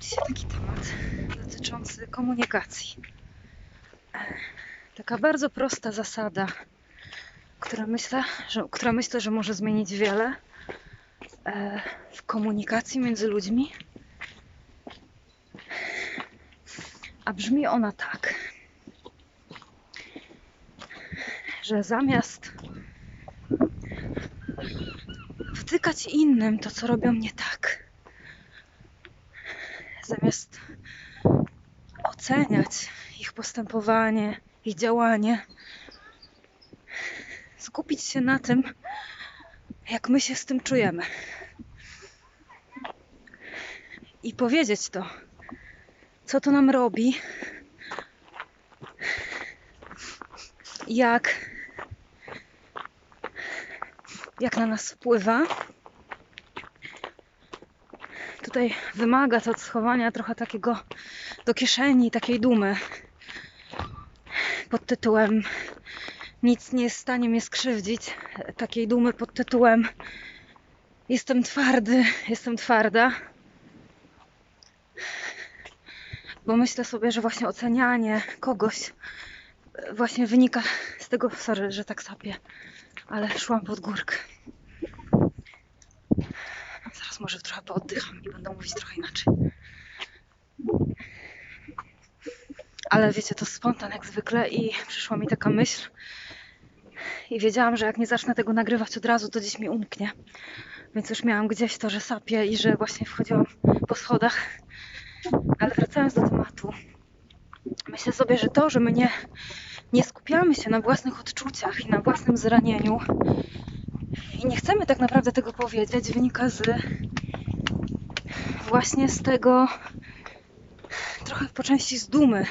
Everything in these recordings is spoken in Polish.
dzisiaj taki temat dotyczący komunikacji. Taka bardzo prosta zasada, która myślę, że, która myślę, że może zmienić wiele e, w komunikacji między ludźmi. A brzmi ona tak, że zamiast wtykać innym to, co robią nie tak, zamiast oceniać ich postępowanie, ich działanie, skupić się na tym, jak my się z tym czujemy. I powiedzieć to, co to nam robi, jak, jak na nas wpływa. Tutaj wymaga to od schowania trochę takiego do kieszeni, takiej dumy pod tytułem Nic nie jest w stanie mnie skrzywdzić. Takiej dumy pod tytułem Jestem twardy, jestem twarda. Bo myślę sobie, że właśnie ocenianie kogoś właśnie wynika z tego, sorry, że tak sapię, ale szłam pod górkę. Zaraz może trochę pooddycham i będę mówić trochę inaczej. Ale wiecie, to spontan jak zwykle i przyszła mi taka myśl i wiedziałam, że jak nie zacznę tego nagrywać od razu, to gdzieś mi umknie. Więc już miałam gdzieś to, że sapię i że właśnie wchodziłam po schodach. Ale wracając do tematu, myślę sobie, że to, że my nie, nie skupiamy się na własnych odczuciach i na własnym zranieniu i nie chcemy tak naprawdę tego powiedzieć, wynika z właśnie z tego trochę po części z dumy.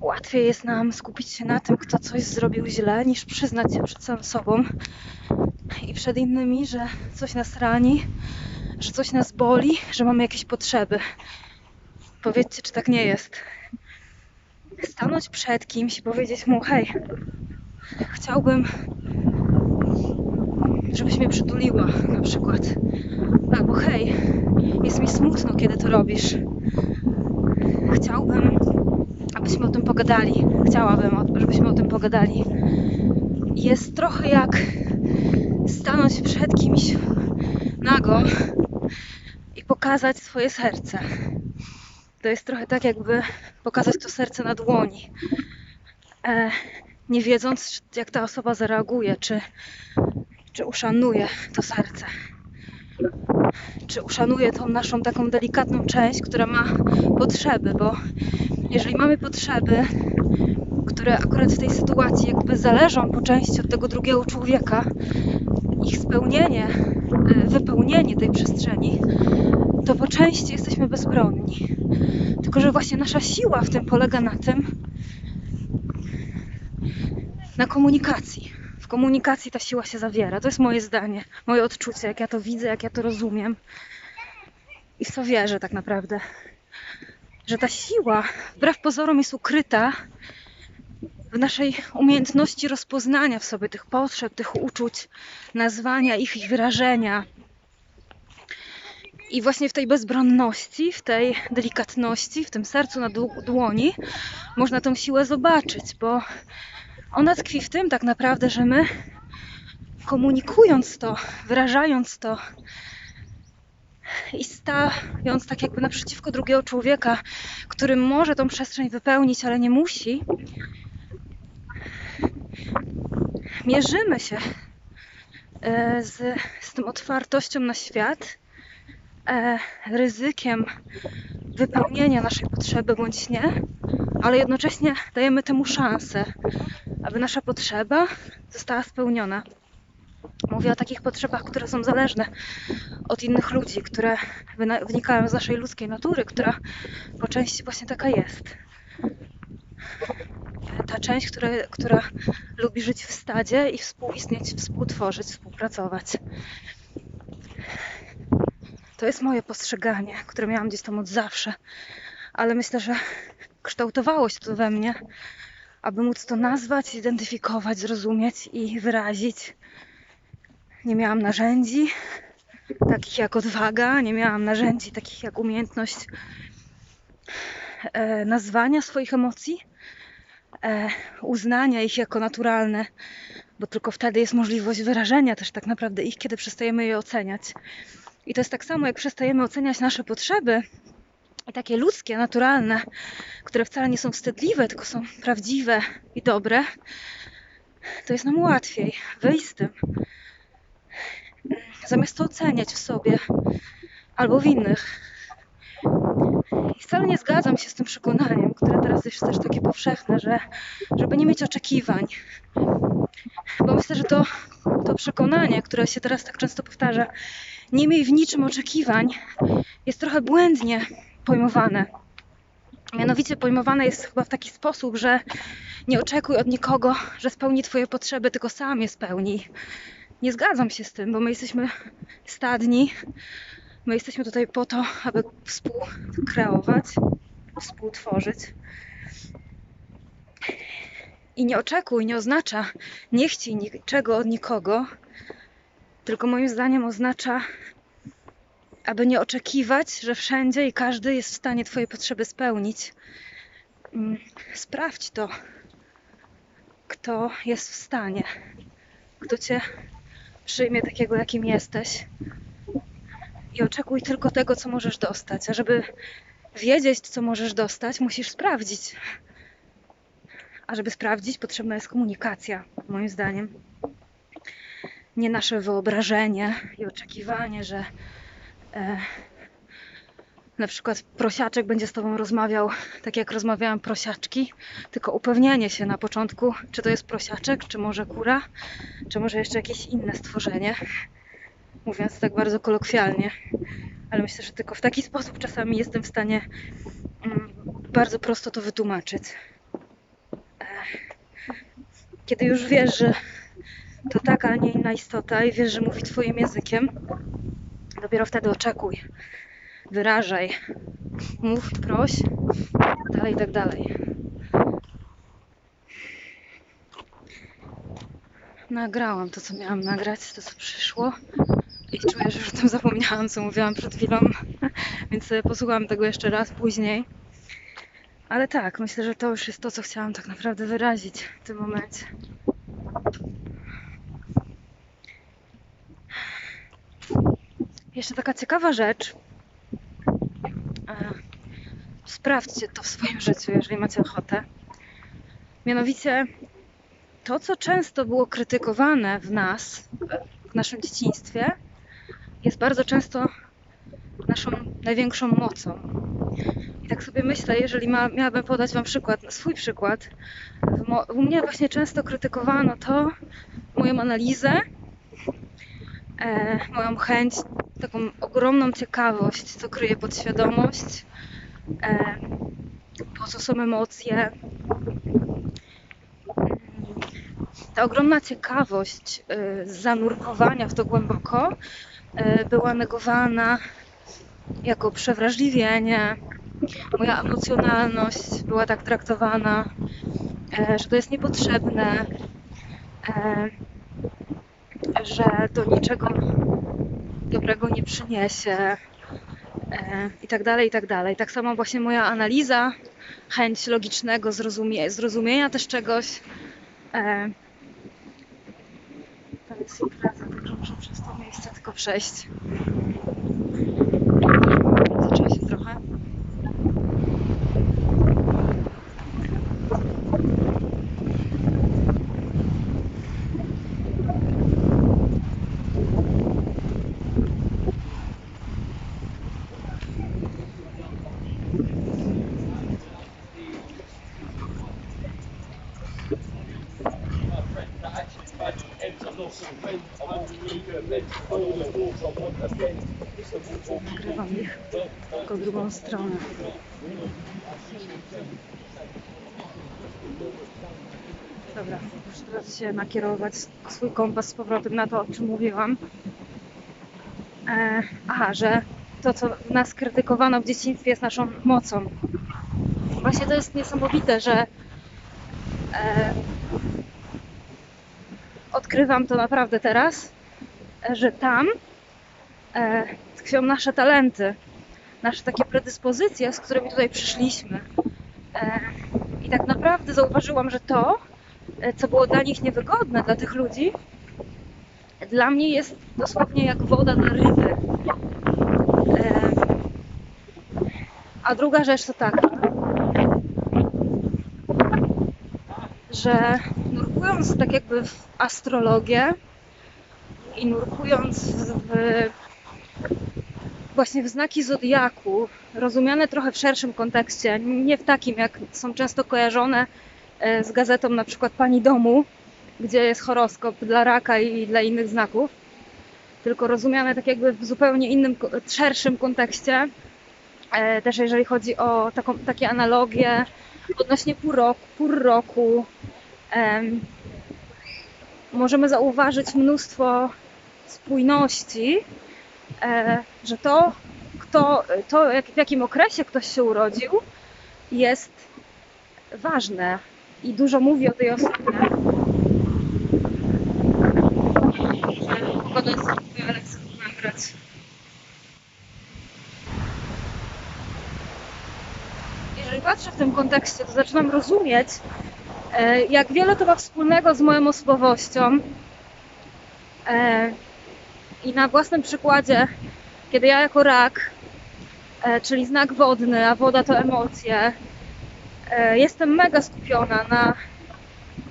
Łatwiej jest nam skupić się na tym, kto coś zrobił źle, niż przyznać się przed samym sobą i przed innymi, że coś nas rani, że coś nas boli, że mamy jakieś potrzeby. Powiedzcie, czy tak nie jest. Stanąć przed kimś i powiedzieć mu: Hej, chciałbym, żebyś mnie przytuliła, na przykład. Albo hej, jest mi smutno, kiedy to robisz. Chciałbym, abyśmy o tym pogadali. Chciałabym, żebyśmy o tym pogadali. Jest trochę jak stanąć przed kimś nago i pokazać swoje serce. To jest trochę tak, jakby pokazać to serce na dłoni. E, nie wiedząc, jak ta osoba zareaguje, czy, czy uszanuje to serce. Czy uszanuje tą naszą taką delikatną część, która ma potrzeby, bo jeżeli mamy potrzeby, które akurat w tej sytuacji jakby zależą po części od tego drugiego człowieka, ich spełnienie, y, wypełnienie tej przestrzeni, to po części jesteśmy bezbronni. Tylko, że właśnie nasza siła w tym polega na tym, na komunikacji. Komunikacji ta siła się zawiera. To jest moje zdanie, moje odczucie, jak ja to widzę, jak ja to rozumiem. I w co wierzę tak naprawdę. Że ta siła, wbrew pozorom, jest ukryta w naszej umiejętności rozpoznania w sobie tych potrzeb, tych uczuć, nazwania ich, ich wyrażenia. I właśnie w tej bezbronności, w tej delikatności, w tym sercu na dłoni można tą siłę zobaczyć, bo ona tkwi w tym tak naprawdę, że my komunikując to, wyrażając to i stając tak jakby naprzeciwko drugiego człowieka, który może tą przestrzeń wypełnić, ale nie musi, mierzymy się e, z, z tą otwartością na świat, e, ryzykiem wypełnienia naszej potrzeby bądź nie, ale jednocześnie dajemy temu szansę, aby nasza potrzeba została spełniona. Mówię o takich potrzebach, które są zależne od innych ludzi, które wynikają z naszej ludzkiej natury, która po części właśnie taka jest. Ta część, która, która lubi żyć w stadzie i współistnieć, współtworzyć, współpracować. To jest moje postrzeganie, które miałam gdzieś tam od zawsze, ale myślę, że kształtowało się to we mnie, aby móc to nazwać, zidentyfikować, zrozumieć i wyrazić. Nie miałam narzędzi, takich jak odwaga, nie miałam narzędzi takich jak umiejętność e, nazwania swoich emocji, e, uznania ich jako naturalne, bo tylko wtedy jest możliwość wyrażenia też tak naprawdę ich, kiedy przestajemy je oceniać. I to jest tak samo, jak przestajemy oceniać nasze potrzeby, takie ludzkie, naturalne, które wcale nie są wstydliwe, tylko są prawdziwe i dobre, to jest nam łatwiej wyjść z tym. Zamiast to oceniać w sobie albo w innych. I wcale nie zgadzam się z tym przekonaniem, które teraz jest też takie powszechne, że żeby nie mieć oczekiwań. Bo myślę, że to, to przekonanie, które się teraz tak często powtarza, nie miej w niczym oczekiwań, jest trochę błędnie pojmowane. Mianowicie pojmowane jest chyba w taki sposób, że nie oczekuj od nikogo, że spełni Twoje potrzeby, tylko sam je spełni. Nie zgadzam się z tym, bo my jesteśmy stadni. My jesteśmy tutaj po to, aby współkreować, współtworzyć. I nie oczekuj, nie oznacza nie chciej niczego od nikogo, tylko moim zdaniem oznacza aby nie oczekiwać, że wszędzie i każdy jest w stanie Twoje potrzeby spełnić. Mm, Sprawdź to, kto jest w stanie, kto Cię przyjmie takiego, jakim jesteś. I oczekuj tylko tego, co możesz dostać. A żeby wiedzieć, co możesz dostać, musisz sprawdzić. A żeby sprawdzić, potrzebna jest komunikacja, moim zdaniem. Nie nasze wyobrażenie i oczekiwanie, że e, na przykład prosiaczek będzie z tobą rozmawiał tak jak rozmawiałam prosiaczki, tylko upewnienie się na początku, czy to jest prosiaczek, czy może kura, czy może jeszcze jakieś inne stworzenie. Mówiąc tak bardzo kolokwialnie, ale myślę, że tylko w taki sposób czasami jestem w stanie mm, bardzo prosto to wytłumaczyć. E, Kiedy już wiesz, że to taka, a nie inna istota i wiesz, że mówi twoim językiem, Dopiero wtedy oczekuj, wyrażaj, mów, proś, dalej, tak dalej. Nagrałam to, co miałam nagrać, to, co przyszło. I czuję, że już o tym zapomniałam, co mówiłam przed chwilą, więc sobie posłucham tego jeszcze raz później. Ale tak, myślę, że to już jest to, co chciałam tak naprawdę wyrazić w tym momencie. Jeszcze taka ciekawa rzecz. Sprawdźcie to w swoim życiu, jeżeli macie ochotę. Mianowicie to, co często było krytykowane w nas, w naszym dzieciństwie, jest bardzo często naszą największą mocą. I tak sobie myślę, jeżeli ma, miałabym podać Wam przykład, swój przykład, u mnie właśnie często krytykowano to, moją analizę, e, moją chęć, taką ogromną ciekawość, co kryje podświadomość, e, po co są emocje. Ta ogromna ciekawość e, zanurkowania w to głęboko e, była negowana jako przewrażliwienie. Moja emocjonalność była tak traktowana, e, że to jest niepotrzebne, e, że do niczego dobrego nie przyniesie e, i tak dalej, i tak dalej. Tak samo właśnie moja analiza, chęć logicznego zrozumie, zrozumienia też czegoś. E, tam jest impreza, także muszę przez to miejsce tylko przejść. Zaczęła się trochę. Nagrywam ich tylko drugą stronę. Dobra, muszę teraz się nakierować swój kompas z powrotem na to, o czym mówiłam. E, aha, że to, co nas krytykowano w dzieciństwie, jest naszą mocą. Właśnie to jest niesamowite, że e, odkrywam to naprawdę teraz, że tam e, tkwią nasze talenty, nasze takie predyspozycje, z którymi tutaj przyszliśmy. E, I tak naprawdę zauważyłam, że to, e, co było dla nich niewygodne, dla tych ludzi, dla mnie jest dosłownie jak woda na ryby. E, a druga rzecz to taka, że nurkując tak jakby w astrologię i nurkując w, właśnie w znaki zodiaku, rozumiane trochę w szerszym kontekście, nie w takim jak są często kojarzone e, z gazetą na przykład Pani Domu, gdzie jest horoskop dla raka i dla innych znaków, tylko rozumiane tak jakby w zupełnie innym, szerszym kontekście. E, Też jeżeli chodzi o taką, takie analogie odnośnie pół roku, pór roku, em, możemy zauważyć mnóstwo spójności, e, że to, kto, to w jakim okresie ktoś się urodził, jest ważne i dużo mówi o tej osobie. Ale. Jeżeli patrzę w tym kontekście, to zaczynam rozumieć, e, jak wiele to ma wspólnego z moją osobowością. I na własnym przykładzie, kiedy ja jako rak, e, czyli znak wodny, a woda to emocje, e, jestem mega skupiona na,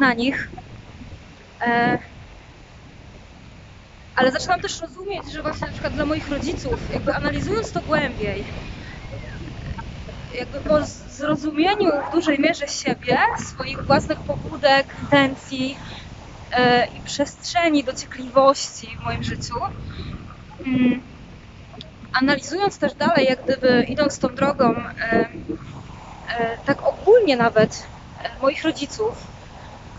na nich. E, ale zaczynam też rozumieć, że właśnie na przykład dla moich rodziców, jakby analizując to głębiej, jakby po zrozumieniu w dużej mierze siebie, swoich własnych pobudek, intencji i przestrzeni dociekliwości w moim życiu, mm, analizując też dalej, jak gdyby idąc tą drogą, e, e, tak ogólnie nawet e, moich rodziców,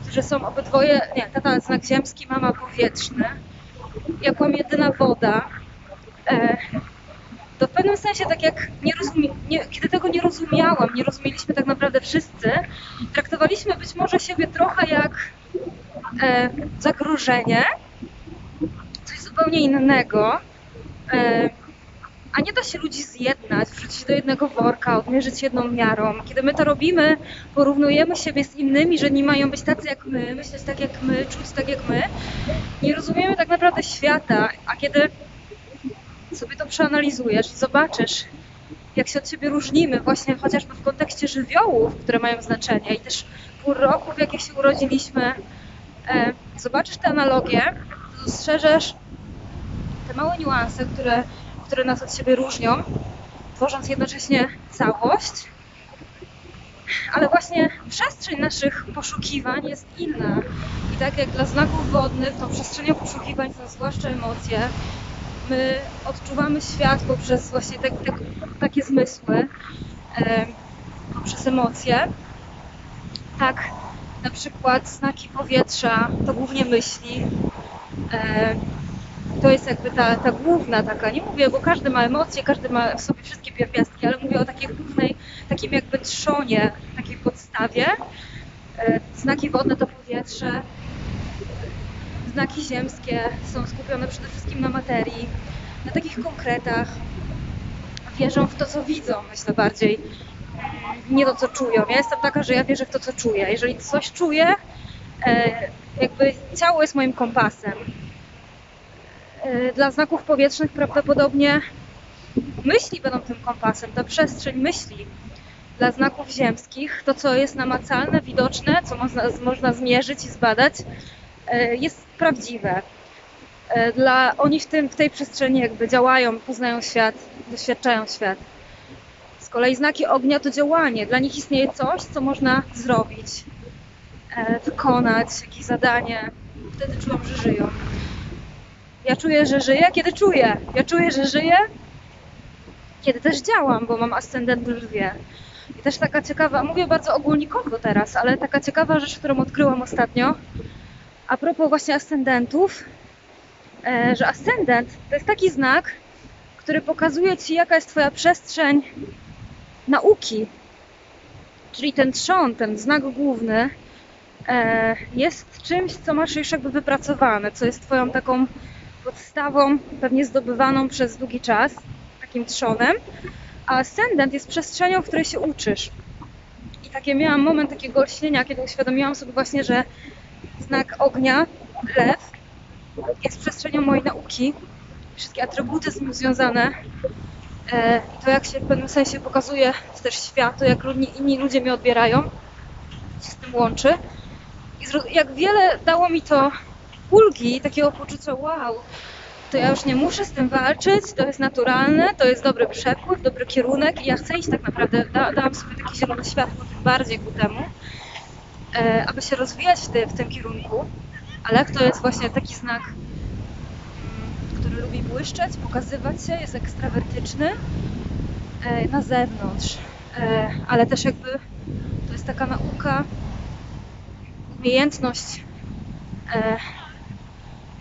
którzy są obydwoje, nie, tata znak ziemski, mama powietrzny, ja byłam jedyna woda, e, to w pewnym sensie tak jak nie rozumie, nie, kiedy tego nie rozumiałam, nie rozumieliśmy tak naprawdę wszyscy, traktowaliśmy być może siebie trochę jak e, zagrożenie, coś zupełnie innego, e, a nie da się ludzi zjednać, wrzucić do jednego worka, odmierzyć jedną miarą. Kiedy my to robimy, porównujemy siebie z innymi, że nie mają być tacy jak my, myśleć tak jak my, czuć tak jak my, nie rozumiemy tak naprawdę świata, a kiedy sobie to przeanalizujesz i zobaczysz, jak się od siebie różnimy, właśnie chociażby w kontekście żywiołów, które mają znaczenie i też pół roku, w jakie się urodziliśmy, e, zobaczysz te analogie, dostrzeżesz te małe niuanse, które, które nas od siebie różnią, tworząc jednocześnie całość. Ale właśnie przestrzeń naszych poszukiwań jest inna. I tak jak dla znaków wodnych, tą przestrzenią poszukiwań są zwłaszcza emocje, my odczuwamy świat poprzez właśnie te, te, takie zmysły, e, poprzez emocje. Tak, na przykład znaki powietrza to głównie myśli. E, to jest jakby ta, ta główna taka, nie mówię, bo każdy ma emocje, każdy ma w sobie wszystkie pierwiastki, ale mówię o takiej głównej, takim jakby trzonie, takiej podstawie. E, znaki wodne to powietrze, znaki ziemskie są skupione przede wszystkim na materii, na takich konkretach. Wierzą w to, co widzą, myślę bardziej, nie to, co czują. Ja jestem taka, że ja wierzę w to, co czuję. Jeżeli coś czuję, e, jakby ciało jest moim kompasem. E, Dla znaków powietrznych prawdopodobnie myśli będą tym kompasem, ta przestrzeń myśli. Dla znaków ziemskich to, co jest namacalne, widoczne, co można, można zmierzyć i zbadać, e, jest prawdziwe. Dla, oni w, tym, w tej przestrzeni jakby działają, poznają świat, doświadczają świat. Kolei znaki ognia to działanie. Dla nich istnieje coś, co można zrobić, e, wykonać, jakieś zadanie. Wtedy czują, że żyją. Ja czuję, że żyję, kiedy czuję. Ja czuję, że żyję, kiedy też działam, bo mam ascendent lwie. I też taka ciekawa, mówię bardzo ogólnikowo teraz, ale taka ciekawa rzecz, którą odkryłam ostatnio, a propos właśnie ascendentów, e, że ascendent to jest taki znak, który pokazuje ci, jaka jest Twoja przestrzeń nauki. Czyli ten trzon, ten znak główny, e, jest czymś, co masz już jakby wypracowane, co jest Twoją taką podstawą, pewnie zdobywaną przez długi czas, takim trzonem, a ascendent jest przestrzenią, w której się uczysz. I takie miałam moment takiego olśnienia, kiedy uświadomiłam sobie właśnie, że znak ognia, lew, jest przestrzenią mojej nauki, wszystkie atrybuty z nim związane, i to jak się w pewnym sensie pokazuje też światu, jak inni, ludzie mnie odbierają, się z tym łączy. I jak wiele dało mi to ulgi, takiego poczucia wow, to ja już nie muszę z tym walczyć, to jest naturalne, to jest dobry przepływ, dobry kierunek i ja chcę iść tak naprawdę, da, dałam sobie takie zielone światło tym bardziej ku temu, e, aby się rozwijać w, ty, w tym kierunku. A lek to jest właśnie taki znak, lubi błyszczeć, pokazywać się, jest ekstrawertyczny e, na zewnątrz, e, ale też jakby to jest taka nauka, umiejętność e,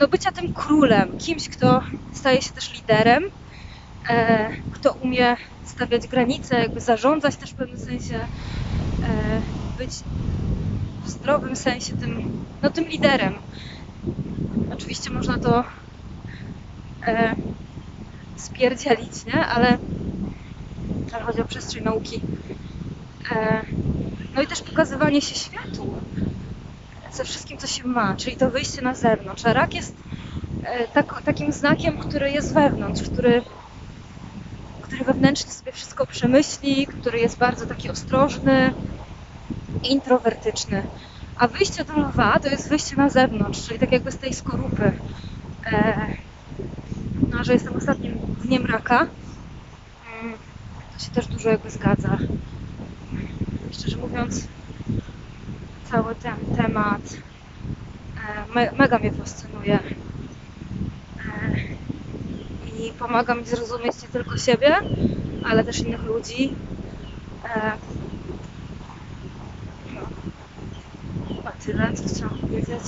no bycia tym królem, kimś, kto staje się też liderem, kto umie stawiać granice, jakby zarządzać też w pewnym sensie, być w zdrowym sensie tym, no tym liderem. Oczywiście można to e, spierdzielić, nie? Ale, ale chodzi o przestrzeń nauki. E, no i też pokazywanie się światu ze wszystkim, co się ma, czyli to wyjście na zewnątrz. A rak jest e, tak, takim znakiem, który jest wewnątrz, który, który wewnętrznie sobie wszystko przemyśli, który jest bardzo taki ostrożny, introwertyczny. A wyjście do lwa to jest wyjście na zewnątrz, czyli tak jakby z tej skorupy. E, no, a że jestem ostatnim dniem raka, mm, to się też dużo jakby zgadza. Szczerze mówiąc, cały ten temat e, me, mega mnie fascynuje. E, I pomaga mi zrozumieć nie tylko siebie, ale też innych ludzi. E, no. Chyba tyle, co chciałam powiedzieć.